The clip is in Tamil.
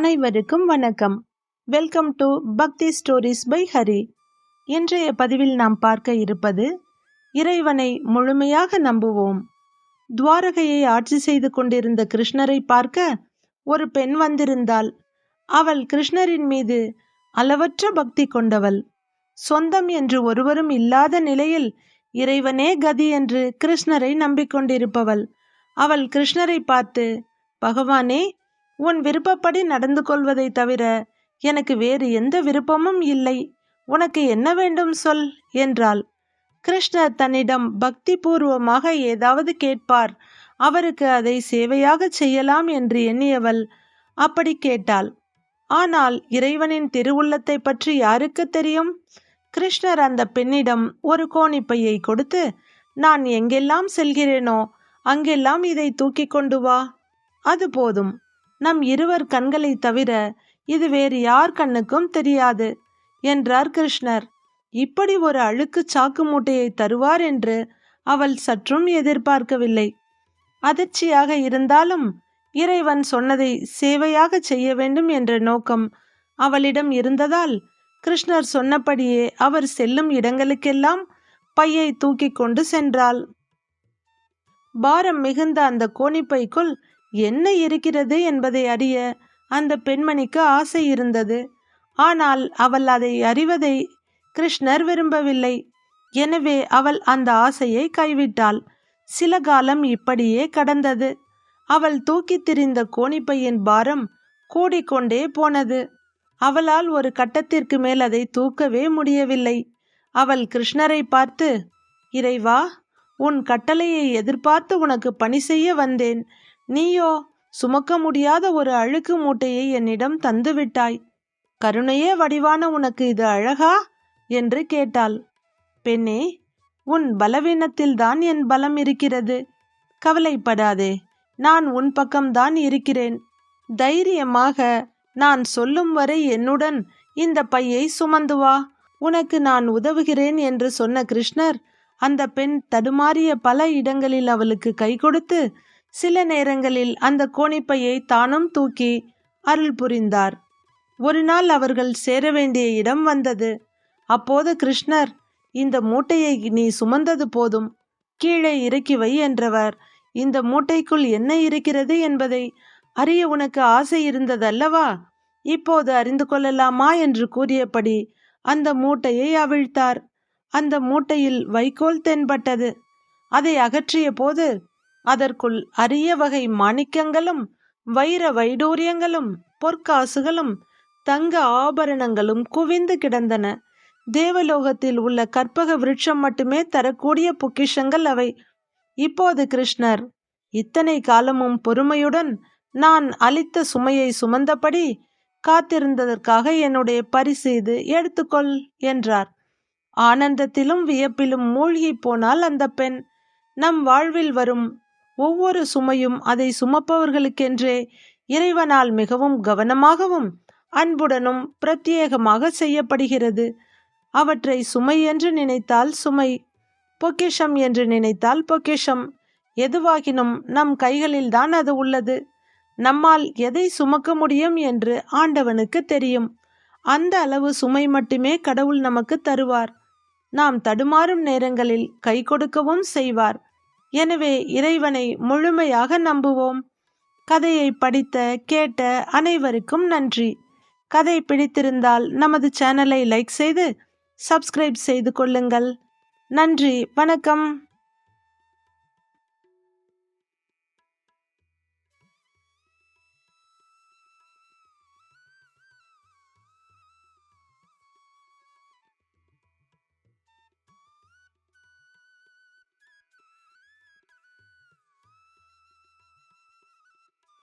அனைவருக்கும் வணக்கம். Welcome to Bhakti stories by Hari இன்றைய பதிவில் நாம் பார்க்க இருப்பது இறைவனை முழுமையாக நம்புவோம். துவாரகையை ஆட்சி செய்து கொண்டிருந்த கிருஷ்ணரை பார்க்க ஒரு பெண் வந்திருந்தாள். அவள் கிருஷ்ணரின் மீது அளவற்ற பக்தி கொண்டவள். சொந்தம் என்று ஒருவரும் இல்லாத நிலையில் இறைவனே கதி என்று கிருஷ்ணரை நம்பிக்கொண்டிருப்பவள். அவள் கிருஷ்ணரை பார்த்து பகவானே உன் விருப்பப்படி நடந்து கொள்வதை தவிர எனக்கு வேறு எந்த விருப்பமும் இல்லை. உனக்கு என்ன வேண்டும் சொல்? என்றாள். கிருஷ்ணர் தன்னிடம் பக்தி பூர்வமாக ஏதாவது கேட்பார். அவருக்கு அதை சேவையாக செய்யலாம் என்று எண்ணியவள் அப்படி கேட்டாள். ஆனால் இறைவனின் திருவுள்ளத்தை பற்றி யாருக்கு தெரியும் கிருஷ்ணர் அந்த பெண்ணிடம் ஒரு கோணிப்பையை கொடுத்து நான் எங்கெல்லாம் செல்கிறேனோ அங்கெல்லாம் இதை தூக்கி கொண்டு வா. அது போதும். நம் இருவர் கண்களை தவிர இது வேறு யார் கண்ணுக்கும் தெரியாது என்றார் கிருஷ்ணர். இப்படி ஒரு அழுக்கு சாக்கு மூட்டையை தருவார் என்று அவள் சற்றும் எதிர்பார்க்கவில்லை. அதிர்ச்சியாக இருந்தாலும் இறைவன் சொன்னதை சேவையாக செய்ய வேண்டும் என்ற நோக்கம் அவளிடம் இருந்ததால் கிருஷ்ணர் சொன்னபடியே அவர் செல்லும் இடங்களுக்கெல்லாம் பையை தூக்கி கொண்டு சென்றாள். பாரம் மிகுந்த அந்த கோணிப்பைக்குள் என்ன இருக்கிறது என்பதை அறிய அந்த பெண்மணிக்கு ஆசை இருந்தது. ஆனால் அவள் அதை அறிவதை கிருஷ்ணர் விரும்பவில்லை. எனவே அவள் அந்த ஆசையை கைவிட்டாள். சில காலம் இப்படியே கடந்தது. அவள் தூக்கி திரிந்த கோணிப்பையின் பாரம் கூடிக்கொண்டே போனது. அவளால் ஒரு கட்டத்திற்கு மேல் அதை தூக்கவே முடியவில்லை. அவள் கிருஷ்ணரை பார்த்து இறைவா உன் கட்டளையை எதிர்பார்த்து உனக்கு பணி செய்ய வந்தேன். நீயோ சுமக்க முடியாத ஒரு அழுக்கு மூட்டையை என்னிடம் தந்துவிட்டாய் கருணையே வடிவான உனக்கு இது அழகா? என்று கேட்டாள். பெண்ணே உன் பலவீனத்தில்தான் என் பலம் இருக்கிறது. கவலைப்படாதே நான் உன் பக்கம்தான் இருக்கிறேன். தைரியமாக நான் சொல்லும் வரை என்னுடன் இந்த பையை சுமந்து வா. உனக்கு நான் உதவுகிறேன் என்று சொன்ன கிருஷ்ணர் அந்த பெண் தடுமாறிய பல இடங்களில் அவளுக்கு கை கொடுத்து சில நேரங்களில் அந்த கோணிப்பையை தானும் தூக்கி அருள் புரிந்தார். ஒரு நாள் அவர்கள் சேர வேண்டிய இடம் வந்தது. அப்போது கிருஷ்ணர் இந்த மூட்டையை நீ சுமந்தது போதும். கீழே இறக்கி வை என்றவர். இந்த மூட்டைக்குள் என்ன இருக்கிறது என்பதை அறிய உனக்கு ஆசை இருந்ததல்லவா? இப்போது அறிந்து கொள்ளலாமா? என்று கூறியபடி அந்த மூட்டையை அவிழ்த்தார். அந்த மூட்டையில் வைக்கோல் தென்பட்டது. அதை அகற்றிய போது அதற்குள் அரிய வகை மாணிக்கங்களும் வைர வைடூரியங்களும் பொற்காசுகளும் தங்க ஆபரணங்களும் குவிந்து கிடந்தன. தேவலோகத்தில் உள்ள கற்பக விருட்சம் மட்டுமே தரக்கூடிய பொக்கிஷங்கள் அவை. இப்போது கிருஷ்ணர் இத்தனை காலமும் பொறுமையுடன் நான் அளித்த சுமையை சுமந்தபடி காத்திருந்ததற்காக என்னுடைய பரிசு இது எடுத்துக்கொள் என்றார். ஆனந்தத்திலும் வியப்பிலும் மூழ்கி போனால் அந்த பெண் நம் வாழ்வில் வரும் ஒவ்வொரு சுமையும் அதை சுமப்பவர்களுக்கென்றே இறைவனால் மிகவும் கவனமாகவும் அன்புடனும் பிரத்யேகமாக செய்யப்படுகிறது. அவற்றை சுமை என்று நினைத்தால் சுமை பொக்கிஷம் என்று நினைத்தால் பொக்கிஷம். எதுவாகினும் நம் கைகளில்தான் அது உள்ளது. நம்மால் எதை சுமக்க முடியும் என்று ஆண்டவனுக்கு தெரியும். அந்த அளவு சுமை மட்டுமே கடவுள் நமக்கு தருவார். நாம் தடுமாறும் நேரங்களில் கை கொடுக்கவும் செய்வார். எனவே இறைவனை முழுமையாக நம்புவோம். கதையை படித்த கேட்ட அனைவருக்கும் நன்றி. கதை பிடித்திருந்தால் நமது சேனலை லைக் செய்து சப்ஸ்கிரைப் செய்து கொள்ளுங்கள். நன்றி வணக்கம்.